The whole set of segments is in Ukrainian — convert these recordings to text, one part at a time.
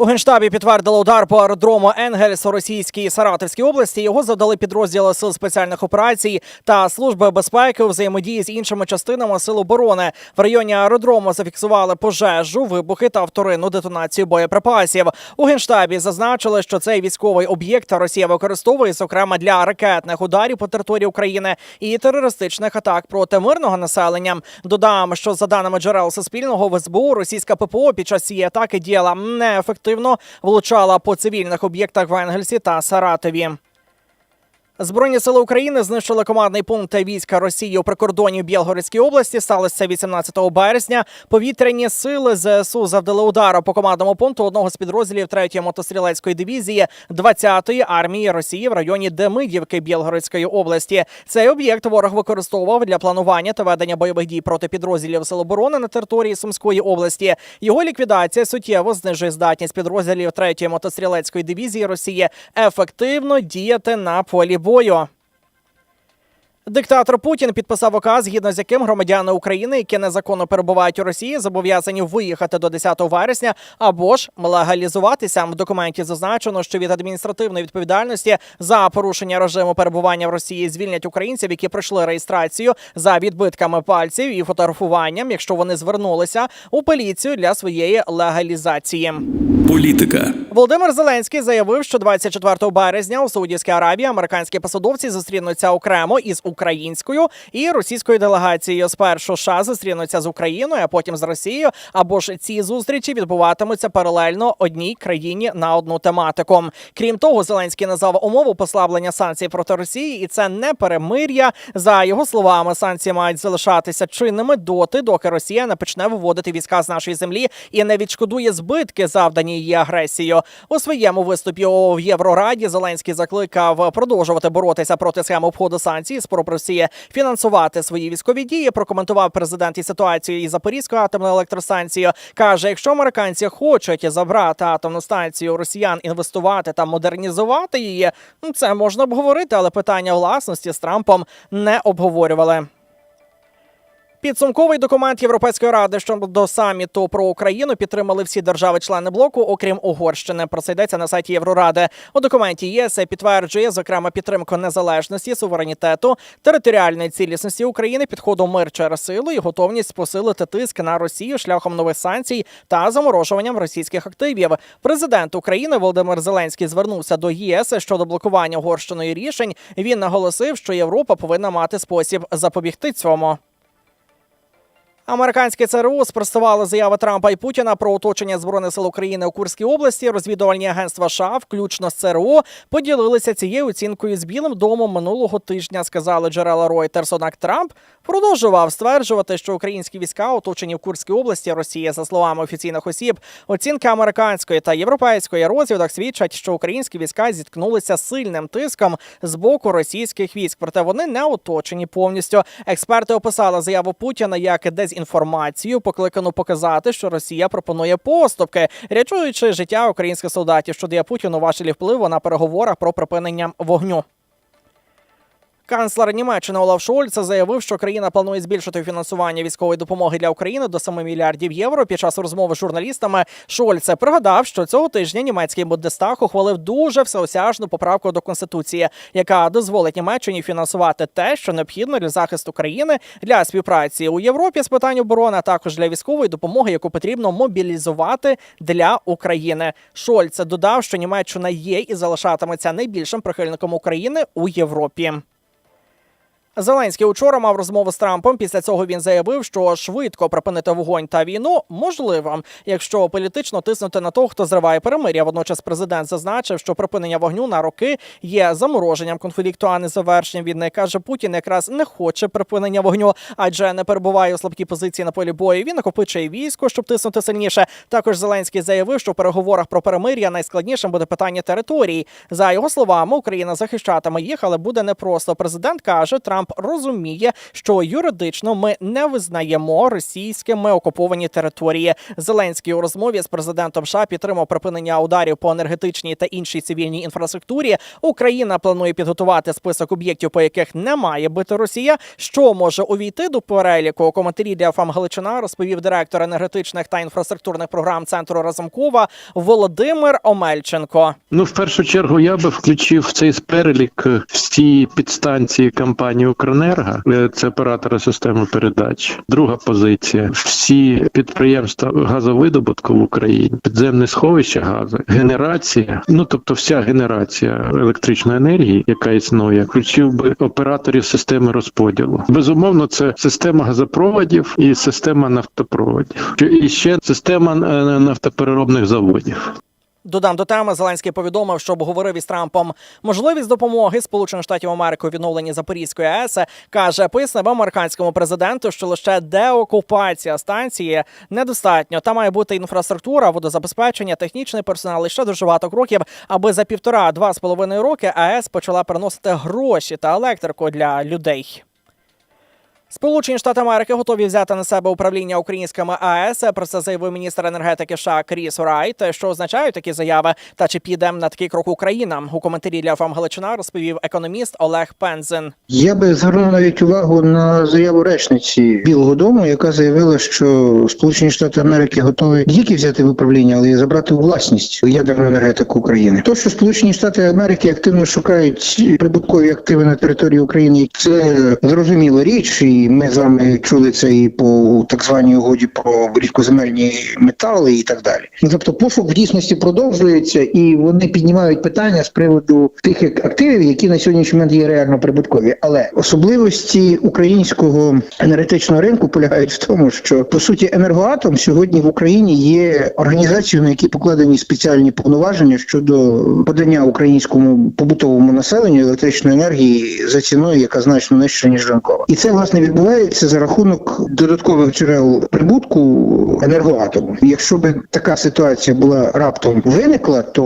У генштабі підтвердили удар по аеродрому Енгельс у Російській Саратовській області. Його завдали підрозділи сил спеціальних операцій та служби безпеки у взаємодії з іншими частинами сил оборони. В районі аеродрому зафіксували пожежу, вибухи та вторинну детонацію боєприпасів. У генштабі зазначили, що цей військовий об'єкт Росія використовує зокрема для ракетних ударів по території України і терористичних атак проти мирного населення. Додам, що за даними джерел Суспільного в СБУ, російська ППО під час цієї атаки діяла неефективно, влучала по цивільних об'єктах в Енгельсі та Саратові. Збройні сили України знищили командний пункт війська Росії у прикордонні Білгородській області. Сталося це 18 березня. Повітряні сили ЗСУ завдали удару по командному пункту одного з підрозділів 3-ї мотострілецької дивізії 20-ї армії Росії в районі Демидівки Білгородської області. Цей об'єкт ворог використовував для планування та ведення бойових дій проти підрозділів Сил оборони на території Сумської області. Його ліквідація суттєво знижує здатність підрозділів 3-ї мотострілецької дивізії Росії ефективно діяти на полі бою. Диктатор Путін підписав указ, згідно з яким громадяни України, які незаконно перебувають у Росії, зобов'язані виїхати до 10 вересня або ж легалізуватися. В документі зазначено, що від адміністративної відповідальності за порушення режиму перебування в Росії звільнять українців, які пройшли реєстрацію за відбитками пальців і фотографуванням, якщо вони звернулися у поліцію для своєї легалізації. Політика. Володимир Зеленський заявив, що 24 березня у Саудівській Аравії американські посадовці зустрінуться окремо із українською і російською делегацією. Спершу США зустрінуться з Україною, а потім з Росією. Або ж ці зустрічі відбуватимуться паралельно одній країні на одну тематику. Крім того, Зеленський назвав умову послаблення санкцій проти Росії, і це не перемир'я. За його словами, санкції мають залишатися чинними доти, доки Росія не почне виводити війська з нашої землі і не відшкодує збитки, завдані її агресією. У своєму виступі у Єврораді Зеленський закликав продовжувати боротися проти схем обходу санкцій, спроб Росії фінансувати свої військові дії. Прокоментував президент і ситуацію із Запорізькою атомною електростанцією. каже: якщо американці хочуть забрати атомну станцію росіян, інвестувати та модернізувати її, ну це можна обговорити, але питання власності з Трампом не обговорювали. Підсумковий документ Європейської ради щодо саміту про Україну підтримали всі держави-члени блоку, окрім Угорщини. Про це йдеться на сайті Євроради. У документі ЄС підтверджує зокрема підтримку незалежності, суверенітету, територіальної цілісності України, підходу мир через силу і готовність посилити тиск на Росію шляхом нових санкцій та заморожуванням російських активів. Президент України Володимир Зеленський звернувся до ЄС щодо блокування Угорщиною рішень. Він наголосив, що Європа повинна мати спосіб запобігти цьому. Американське ЦРУ спростували заяви Трампа і Путіна про оточення збройних сил України у Курській області. Розвідувальні агентства США, включно з ЦРУ, поділилися цією оцінкою з Білим домом минулого тижня. Сказали джерела Reuters. Однак Трамп продовжував стверджувати, що українські війська оточені в Курській області Росії, за словами офіційних осіб. Оцінка американської та європейської розвідок свідчать, що українські війська зіткнулися з сильним тиском з боку російських військ. Проте вони не оточені повністю. Експерти описали заяву Путіна як дезінформацію, покликану показати, що Росія пропонує поступки, рятуючи життя українських солдатів, що дає Путіну важелі впливу на переговорах про припинення вогню. Канцлер Німеччини Олаф Шольц заявив, що країна планує збільшити фінансування військової допомоги для України до 7 мільярдів євро. Під час розмови з журналістами Шольц пригадав, що цього тижня німецький Бундестаг ухвалив дуже всеосяжну поправку до конституції, яка дозволить Німеччині фінансувати те, що необхідно для захисту країни для співпраці у Європі з питань оборони, а також для військової допомоги, яку потрібно мобілізувати для України. Шольц додав, що Німеччина є і залишатиметься найбільшим прихильником України у Європі. Зеленський учора мав розмову з Трампом. Після цього він заявив, що швидко припинити вогонь та війну можливо, якщо політично тиснути на того, хто зриває перемир'я. Водночас президент зазначив, що припинення вогню на роки є замороженням конфлікту, а не завершенням. Він не каже, Путін якраз не хоче припинення вогню, адже не перебуває у слабкій позиції на полі бою. Він накопичує військо, щоб тиснути сильніше. Також Зеленський заявив, що в переговорах про перемир'я найскладнішим буде питання територій. За його словами, Україна захищатиме їх, але буде непросто. Президент каже, Трамп Трамп розуміє, що юридично ми не визнаємо російськими окуповані території. Зеленський у розмові з президентом США підтримав припинення ударів по енергетичній та іншій цивільній інфраструктурі. Україна планує підготувати список об'єктів, по яких не має бити Росія. Що може увійти до переліку? У коментарі для ФАМ Галичина розповів директор енергетичних та інфраструктурних програм центру Разумкова Володимир Омельченко. Ну, в першу чергу, я би включив в цей перелік всі підстанції компанії Укренерго, це оператори системи передач. Друга позиція: всі підприємства газовидобутку в Україні, підземне сховище газу, генерація. Ну тобто, вся генерація електричної енергії, яка існує, включив би операторів системи розподілу. Безумовно, це система газопроводів і система нафтопроводів. І ще система е, нафтопереробних заводів. Додам до теми, Зеленський повідомив, що обговорив із Трампом можливість допомоги Сполучених Штатів Америки у відновленні Запорізької АЕС. каже, пояснив американському президенту, що лише деокупація станції недостатньо. Та має бути інфраструктура, водозабезпечення, технічний персонал і ще дуже багато кроків, аби за півтора-два з половиною роки АЕС почала приносити гроші та електрику для людей. Сполучені Штати Америки готові взяти на себе управління українськими АЕС. Про це заявив міністр енергетики США Кріс Райт. Що означають такі заяви? Та чи піде на такий крок Україна? У коментарі для ФАМ Галичина розповів економіст Олег Пензен. Я би звернув навіть увагу на заяву речниці Білого Дому, яка заявила, що Сполучені Штати Америки готові не тільки взяти в управління, але й забрати власність ядерну енергетику України. То, що Сполучені Штати Америки активно шукають прибуткові активи на території України, це зрозуміла річ, і ми з вами чули це і по так званій угоді про рідкоземельні метали і так далі. Ну, Тобто, пошук в дійсності продовжується, і вони піднімають питання з приводу тих активів, які на сьогоднішній момент є реально прибуткові. Але особливості українського енергетичного ринку полягають в тому, що по суті енергоатом сьогодні в Україні є організацією, на якій покладені спеціальні повноваження щодо подання українському побутовому населенню електричної енергії за ціною, яка значно нижча ніж ринкова, і це власне відбувається за рахунок додаткових джерел прибутку енергоатому. Якщо би така ситуація була раптом виникла, то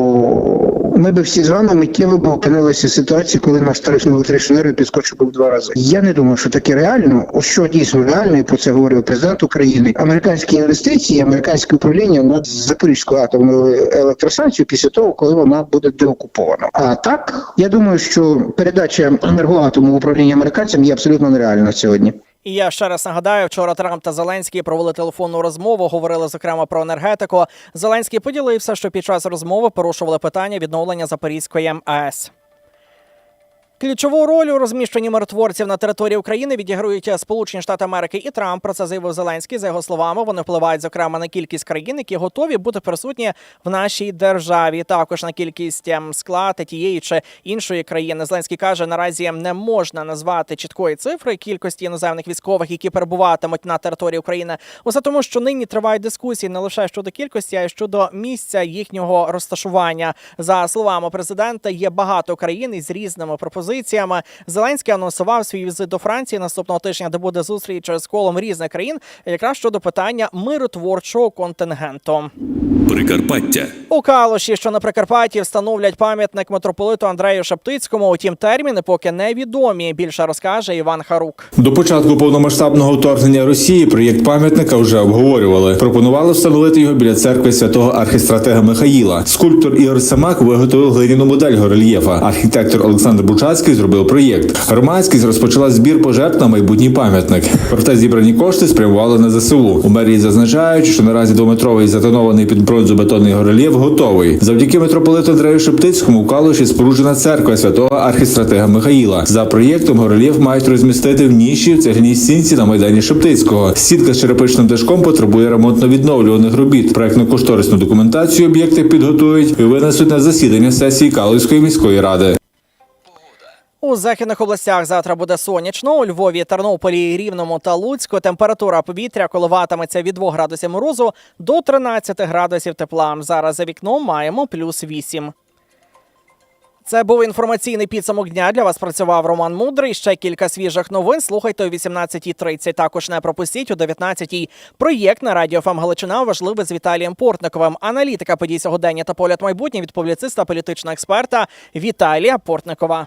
ми би всі з вами миттєво б опинилися в ситуації, коли наш тариф на електричну енергію підскочив би в два рази. Я не думаю, що таке реально. Ось що дійсно реально, і про це говорив президент України. Американські інвестиції, американське управління над Запорізькою атомною електростанцією після того, коли вона буде деокупована. А так я думаю, що передача енергоатому в управління американцям є абсолютно нереальна сьогодні. І я ще раз нагадаю, вчора Трамп та Зеленський провели телефонну розмову. Говорили зокрема про енергетику. Зеленський поділився, що під час розмови порушували питання відновлення Запорізької АЕС. Ключову роль у розміщенні миротворців на території України відіграють Сполучені Штати Америки і Трамп. Про це заявив Зеленський. За його словами, вони впливають зокрема на кількість країн, які готові бути присутні в нашій державі. Також на кількість ем, склад тієї чи іншої країни. Зеленський каже, наразі не можна назвати чіткої цифри кількості іноземних військових, які перебуватимуть на території України. Усе тому, що нині тривають дискусії не лише щодо кількості, а й щодо місця їхнього розташування. За словами президента, є багато країн із різними пропозиціями. Зеленський анонсував свій візит до Франції наступного тижня, де буде зустріч з колом різних країн, якраз щодо питання миротворчого контингенту. Прикарпаття. У Калуші, що на Прикарпатті, встановлять пам'ятник митрополиту Андрею Шептицькому. Утім, терміни поки невідомі. Більше розкаже Іван Харук. До початку повномасштабного вторгнення Росії проєкт пам'ятника вже обговорювали. Пропонували встановити його біля церкви святого архістратега Михаїла. Скульптор Ігор Самак виготовив глиняну модель горельєфа. Архітектор Олександр Бучацький зробив проєкт. Громадськість розпочала збір пожертв на майбутній пам'ятник. Проте зібрані кошти спрямували на ЗСУ. У мерії зазначають, що наразі двометровий затонований під бронзобетонний горельєф готовий. Завдяки митрополиту Андрею Шептицькому в Калуші споруджена церква святого архістратега Михаїла. За проєктом горельєф мають розмістити в ніші в цегляній стінці на майдані Шептицького. Сітка з черепичним дашком потребує ремонтно-відновлюваних робіт. Проектно-кошторисну документацію об'єкти підготують і винесуть на засідання сесії Калуської міської ради. У західних областях завтра буде сонячно. У Львові, Тернополі, Рівному та Луцьку температура повітря коливатиметься від 2 градусів морозу до 13 градусів тепла. Зараз за вікном маємо плюс 8. Це був інформаційний підсумок дня. Для вас працював Роман Мудрий. Ще кілька свіжих новин. Слухайте о 18.30. Також не пропустіть о 19.00. Проєкт на радіо ФМ Галичина важливий з Віталієм Портниковим. Аналітика подій сьогодення та погляд майбутнє від публіциста політичного експерта Віталія Портникова.